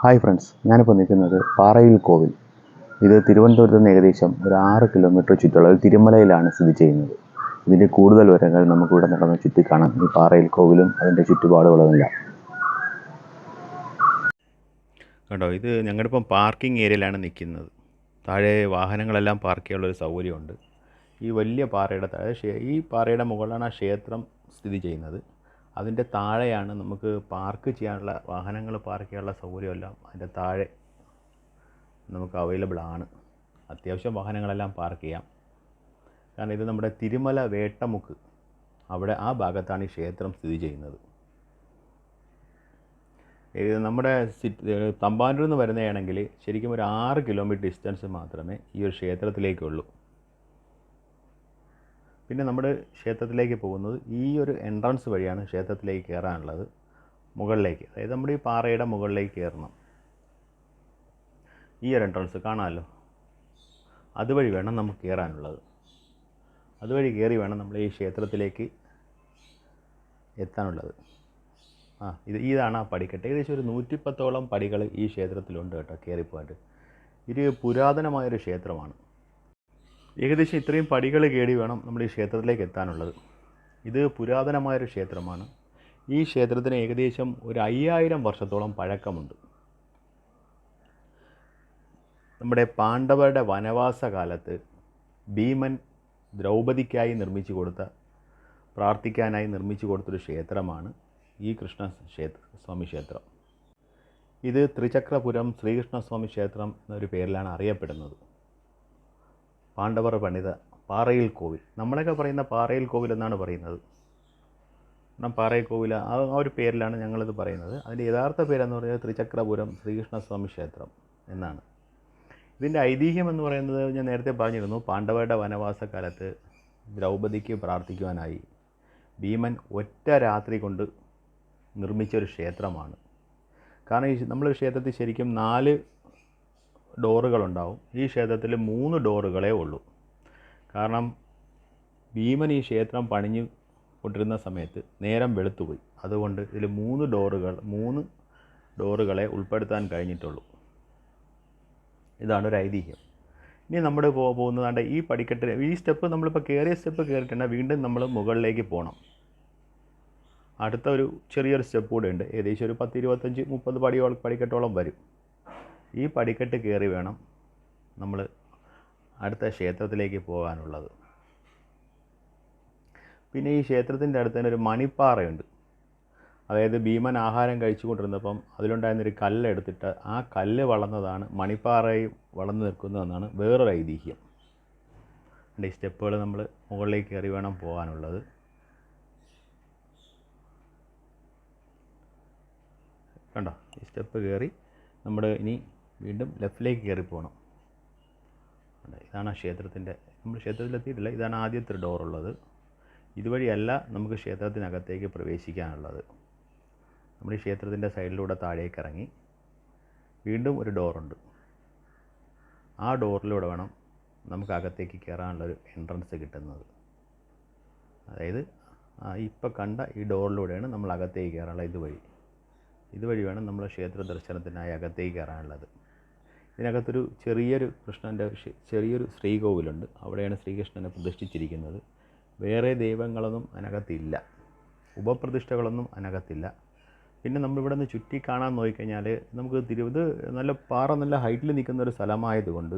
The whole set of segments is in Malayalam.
ഹായ് ഫ്രണ്ട്സ് ഞാനിപ്പോൾ നിൽക്കുന്നത് പാറയിൽ കോവിൽ. ഇത് തിരുവനന്തപുരത്ത് നിന്ന് ഏകദേശം ഒരു ആറ് കിലോമീറ്റർ ചുറ്റുള്ള ഒരു തിരുമലയിലാണ് സ്ഥിതി ചെയ്യുന്നത്. ഇതിന്റെ കൂടുതൽ വിവരങ്ങൾ നമുക്കിവിടെ നടന്ന് ചുറ്റിക്കാണാം. ഈ പാറയിൽ കോവിലും അതിന്റെ ചുറ്റുപാടുകളുമെല്ലാം. കണ്ടോ ഇത് ഞങ്ങളുടെ ഇപ്പം പാർക്കിംഗ് ഏരിയയിലാണ് നിൽക്കുന്നത്. താഴെ വാഹനങ്ങളെല്ലാം പാർക്ക് ചെയ്യാനുള്ള ഒരു സൗകര്യമുണ്ട്. ഈ വലിയ പാറയുടെ താഴെ ഈ പാറയുടെ മുകളിലാണ് ആ ക്ഷേത്രം സ്ഥിതി ചെയ്യുന്നത്. അതിന്റെ താഴെയാണ് നമുക്ക് പാർക്ക് ചെയ്യാനുള്ള വാഹനങ്ങൾ പാർക്ക് ചെയ്യാനുള്ള സൗകര്യമെല്ലാം അതിന്റെ താഴെ നമുക്ക് അവൈലബിൾ ആണ്. അത്യാവശ്യം വാഹനങ്ങളെല്ലാം പാർക്ക് ചെയ്യാം. കാരണം ഇത് നമ്മുടെ തിരുമല വേട്ടമുക്ക് അവിടെ ആ ഭാഗത്താണ് ഈ ക്ഷേത്രം സ്ഥിതി ചെയ്യുന്നത്. ഇത് നമ്മുടെ തമ്പാനൂരിൽ നിന്ന് വരുന്നതാണെങ്കിൽ ശരിക്കും ഒരു ആറ് കിലോമീറ്റർ ഡിസ്റ്റൻസ് മാത്രമേ ഈ ഒരു ക്ഷേത്രത്തിലേക്കുള്ളൂ. പിന്നെ നമ്മുടെ ക്ഷേത്രത്തിലേക്ക് പോകുന്നത് ഈ ഒരു എൻട്രൻസ് വഴിയാണ് ക്ഷേത്രത്തിലേക്ക് കയറാനുള്ളത്. മുകളിലേക്ക് അതായത് നമ്മുടെ ഈ പാറയുടെ മുകളിലേക്ക് കയറണം. ഈ ഒരു എൻട്രൻസ് കാണാമല്ലോ. അതുവഴി വേണം നമുക്ക് കയറാനുള്ളത്. അതുവഴി കയറി വേണം നമ്മൾ ഈ ക്ഷേത്രത്തിലേക്ക് എത്താനുള്ളത്. ആ ഇത് ഇതാണ് ആ പടിക്കെട്ട്. ഏകദേശം ഒരു നൂറ്റിപ്പത്തോളം പടികൾ ഈ ക്ഷേത്രത്തിലുണ്ട് കേട്ടോ കയറിപ്പോയിട്ട് ഇത് പുരാതനമായൊരു ക്ഷേത്രമാണ്. ഏകദേശം ഇത്രയും പടികൾ കേടി വേണം നമ്മൾ ഈ ക്ഷേത്രത്തിലേക്ക് എത്താനുള്ളത്. ഇത് പുരാതനമായൊരു ക്ഷേത്രമാണ്. ഈ ക്ഷേത്രത്തിന് ഏകദേശം ഒരു അയ്യായിരം വർഷത്തോളം പഴക്കമുണ്ട്. നമ്മുടെ പാണ്ഡവരുടെ വനവാസ കാലത്ത് ഭീമൻ ദ്രൗപദിക്കായി നിർമ്മിച്ചു കൊടുത്ത പ്രാർത്ഥിക്കാനായി നിർമ്മിച്ചു കൊടുത്തൊരു ക്ഷേത്രമാണ് ഈ കൃഷ്ണ ക്ഷേത്ര സ്വാമി ക്ഷേത്രം. ഇത് ത്രിചക്രപുരം ശ്രീകൃഷ്ണസ്വാമി ക്ഷേത്രം എന്നൊരു പേരിലാണ് അറിയപ്പെടുന്നത്. പാണ്ഡവർ പണിത പാറയിൽ കോവിൽ. നമ്മളൊക്കെ പറയുന്ന പാറയിൽ കോവിൽ എന്നാണ് പറയുന്നത്. കാരണം പാറയിൽ കോവിൽ ആ ഒരു പേരിലാണ് ഞങ്ങളിത് പറയുന്നത്. അതിന്റെ യഥാർത്ഥ പേരെന്ന് പറയുന്നത് ത്രിചക്രപുരം ശ്രീകൃഷ്ണസ്വാമി ക്ഷേത്രം എന്നാണ്. ഇതിന്റെ ഐതിഹ്യം എന്ന് പറയുന്നത് ഞാൻ നേരത്തെ പറഞ്ഞിരുന്നു പാണ്ഡവരുടെ വനവാസ കാലത്ത് ദ്രൗപദിക്ക് പ്രാർത്ഥിക്കുവാനായി ഭീമൻ ഒറ്റ രാത്രി കൊണ്ട് നിർമ്മിച്ച ഒരു ക്ഷേത്രമാണ്. കാരണം ഈ നമ്മൾ ക്ഷേത്രത്തിൽ ശരിക്കും നാല് ഡോറുകളുണ്ടാവും. ഈ ക്ഷേത്രത്തിൽ മൂന്ന് ഡോറുകളേ ഉള്ളൂ. കാരണം ഭീമൻ ഈ ക്ഷേത്രം പണിഞ്ഞു കൊണ്ടിരുന്ന സമയത്ത് നേരം വെളുത്തുപോയി. അതുകൊണ്ട് ഇതിൽ മൂന്ന് ഡോറുകൾ മൂന്ന് ഡോറുകളെ ഉൾപ്പെടുത്താൻ കഴിഞ്ഞിട്ടുള്ളൂ. ഇതാണ് ഒരു ഐതിഹ്യം. ഇനി നമ്മൾ പോകുന്നതാണ്ട് ഈ പടിക്കെട്ട് ഈ സ്റ്റെപ്പ് നമ്മളിപ്പോൾ കയറിയ സ്റ്റെപ്പ് കയറിയിട്ടുണ്ടെങ്കിൽ വീണ്ടും നമ്മൾ മുകളിലേക്ക് പോകണം. അടുത്ത ഒരു ചെറിയൊരു സ്റ്റെപ്പ് കൂടെ ഉണ്ട് ഏകദേശം ഒരു പത്ത് ഇരുപത്തഞ്ച് മുപ്പത് പടിയോളം പടിക്കെട്ടോളം വരും. ഈ പടിക്കെട്ട് കയറി വേണം നമ്മൾ അടുത്ത ക്ഷേത്രത്തിലേക്ക് പോകാനുള്ളത്. പിന്നെ ഈ ക്ഷേത്രത്തിന്റെ അടുത്ത് തന്നെ ഒരു മണിപ്പാറയുണ്ട്. അതായത് ഭീമൻ ആഹാരം കഴിച്ചുകൊണ്ടിരുന്നപ്പം അതിലുണ്ടായിരുന്നൊരു കല്ലെടുത്തിട്ട് ആ കല്ല് വളർന്നതാണ് മണിപ്പാറയും വളർന്നു നിൽക്കുന്നതെന്നാണ് വേറൊരു ഐതിഹ്യം. ഈ സ്റ്റെപ്പുകൾ നമ്മൾ മുകളിലേക്ക് കയറി വേണം പോകാനുള്ളത്. കണ്ടോ? ഈ സ്റ്റെപ്പ് കയറി നമ്മൾ ഇനി വീണ്ടും ലെഫ്റ്റിലേക്ക് കയറി പോകണം ഇതാണ് ആ ക്ഷേത്രത്തിന്റെ നമ്മൾ ക്ഷേത്രത്തിലെത്തിയിട്ടില്ല. ഇതാണ് ആദ്യത്തെ ഡോർ ഉള്ളത്. ഇതുവഴിയല്ല നമുക്ക് ക്ഷേത്രത്തിനകത്തേക്ക് പ്രവേശിക്കാനുള്ളത്. നമ്മൾ ഈ ക്ഷേത്രത്തിന്റെ സൈഡിലൂടെ താഴേക്ക് ഇറങ്ങി വീണ്ടും ഒരു ഡോറുണ്ട് ആ ഡോറിലൂടെ വേണം നമുക്ക് അകത്തേക്ക് കയറാനുള്ളൊരു എൻട്രൻസ് കിട്ടുന്നത്. അതായത് ഇപ്പോൾ ഇപ്പം കണ്ട ഈ ഡോറിലൂടെയാണ് നമ്മൾ അകത്തേക്ക് കയറാനുള്ളത് ഇതുവഴി. ഇതുവഴി വേണം നമ്മൾ ക്ഷേത്ര ദർശനത്തിനായി അകത്തേക്ക് കയറാനുള്ളത്. ഇതിനകത്തൊരു ചെറിയൊരു കൃഷ്ണന്റെ ക്ഷേ- ചെറിയൊരു ശ്രീകോവിലുണ്ട്. അവിടെയാണ് ശ്രീകൃഷ്ണനെ പ്രതിഷ്ഠിച്ചിരിക്കുന്നത്. വേറെ ദൈവങ്ങളൊന്നും അതിനകത്തില്ല. ഉപപ്രതിഷ്ഠകളൊന്നും അതിനകത്തില്ല. പിന്നെ നമ്മളിവിടെ നിന്ന് ചുറ്റി കാണാൻ നോക്കിക്കഴിഞ്ഞാൽ നമുക്ക് തിരുവത് നല്ല പാറ നല്ല ഹൈറ്റിൽ നിൽക്കുന്ന ഒരു സ്ഥലമായതുകൊണ്ട്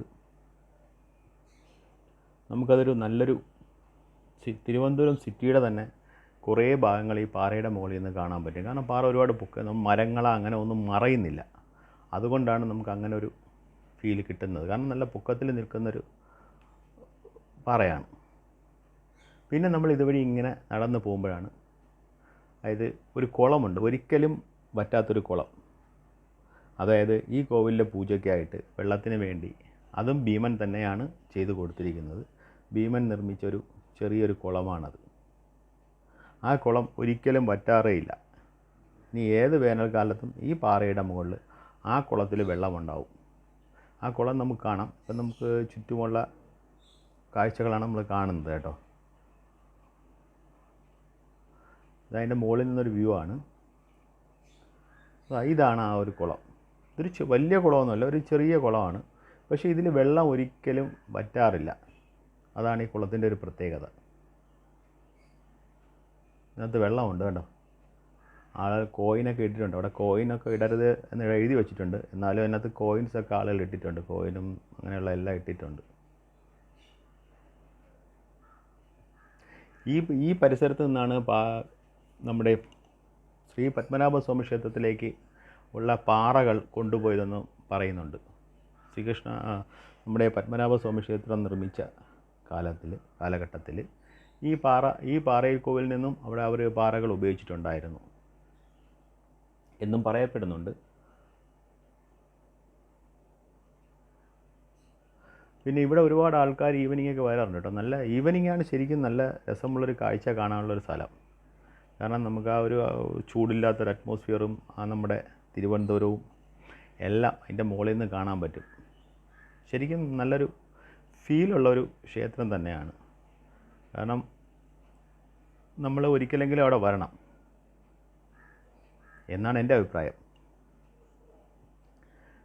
നമുക്കതൊരു നല്ലൊരു തിരുവനന്തപുരം സിറ്റിയുടെ തന്നെ കുറേ ഭാഗങ്ങൾ ഈ പാറയുടെ മുകളിൽ നിന്ന് കാണാൻ പറ്റും. കാരണം പാറ ഒരുപാട് പൊക്ക മരങ്ങളോ അങ്ങനെ ഒന്നും മറയുന്നില്ല. അതുകൊണ്ടാണ് നമുക്ക് അങ്ങനെ ഒരു ഫീൽ കിട്ടുന്നത്. കാരണം നല്ല പൊക്കത്തിൽ നിൽക്കുന്നൊരു പാറയാണ്. പിന്നെ നമ്മൾ ഇതുവഴി ഇങ്ങനെ നടന്നു പോകുമ്പോഴാണ് അതായത് ഒരു കുളമുണ്ട്. ഒരിക്കലും വറ്റാത്തൊരു കുളം. അതായത് ഈ കോവിലിലെ പൂജയ്ക്കായിട്ട് വെള്ളത്തിന് വേണ്ടി അതും ഭീമൻ തന്നെയാണ് ചെയ്തു കൊടുത്തിരിക്കുന്നത്. ഭീമൻ നിർമ്മിച്ചൊരു ചെറിയൊരു കുളമാണത്. ആ കുളം ഒരിക്കലും വറ്റാറേയില്ല. ഇനി ഏത് വേനൽക്കാലത്തും ഈ പാറയുടെ മുകളിൽ ആ കുളത്തിൽ വെള്ളമുണ്ടാവും. ആ കുളം നമുക്ക് കാണാം. ഇപ്പം നമുക്ക് ചുറ്റുമുള്ള കാഴ്ചകളാണ് നമ്മൾ കാണുന്നത് കേട്ടോ. ഇതതിന്റെ മുകളിൽ നിന്നൊരു വ്യൂ ആണ്. ഇതാണ് ആ ഒരു കുളം. ഇതൊരു വലിയ കുളമൊന്നുമല്ല ഒരു ചെറിയ കുളമാണ്. പക്ഷേ ഇതിൽ വെള്ളം ഒരിക്കലും പറ്റാറില്ല അതാണ് ഈ കുളത്തിന്റെ ഒരു പ്രത്യേകത. ഇതിനകത്ത് വെള്ളമുണ്ട് കണ്ടോ ആൾ കോയിനൊക്കെ ഇട്ടിട്ടുണ്ട്. അവിടെ കോയിനൊക്കെ ഇടരുത് എന്ന് എഴുതി വെച്ചിട്ടുണ്ട്. എന്നാലും അതിനകത്ത് കോയിൻസൊക്കെ ആളുകൾ ഇട്ടിട്ടുണ്ട്. കോയിനും അങ്ങനെയുള്ള എല്ലാം ഇട്ടിട്ടുണ്ട്. ഈ ഈ പരിസരത്ത് നിന്നാണ് പാ നമ്മുടെ ശ്രീ പത്മനാഭസ്വാമി ക്ഷേത്രത്തിലേക്ക് ഉള്ള പാറകൾ കൊണ്ടുപോയതെന്ന് പറയുന്നുണ്ട്. ശ്രീകൃഷ്ണ നമ്മുടെ പത്മനാഭസ്വാമി ക്ഷേത്രം നിർമ്മിച്ച കാലത്തിൽ കാലഘട്ടത്തിൽ ഈ പാറ ഈ പാറയിൽ കോവിൽ നിന്നും അവിടെ അവർ പാറകൾ ഉപയോഗിച്ചിട്ടുണ്ടായിരുന്നു. എന്നും പറയപ്പെടുന്നുണ്ട്. പിന്നെ ഇവിടെ ഒരുപാട് ആൾക്കാർ ഈവനിംഗ് ഒക്കെ വരാറുണ്ട് കേട്ടോ. നല്ല ഈവനിംഗ് ആണ് ശരിക്കും നല്ല രസമുള്ളൊരു കാഴ്ച കാണാനുള്ളൊരു സ്ഥലം. കാരണം നമുക്ക് ആ ഒരു ചൂടില്ലാത്തൊരു അറ്റ്മോസ്ഫിയറും ആ നമ്മുടെ തിരുവനന്തപുരവും എല്ലാം അതിന്റെ മുകളിൽ നിന്ന് കാണാൻ പറ്റും. ശരിക്കും നല്ലൊരു ഫീലുള്ളൊരു ക്ഷേത്രം തന്നെയാണ്. കാരണം നമ്മൾ ഒരിക്കലെങ്കിലും അവിടെ വരണം. എന്നാണ് എന്റെ അഭിപ്രായം.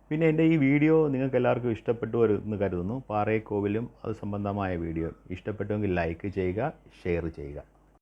പിന്നെ എന്റെ ഈ വീഡിയോ നിങ്ങൾക്ക് എല്ലാവർക്കും ഇഷ്ടപ്പെട്ടു വരും എന്ന് കരുതുന്നു. പാറയക്കോവിലും അത് സംബന്ധമായ വീഡിയോ. ഇഷ്ടപ്പെട്ടുവെങ്കിൽ ലൈക്ക് ചെയ്യുക ഷെയർ ചെയ്യുക.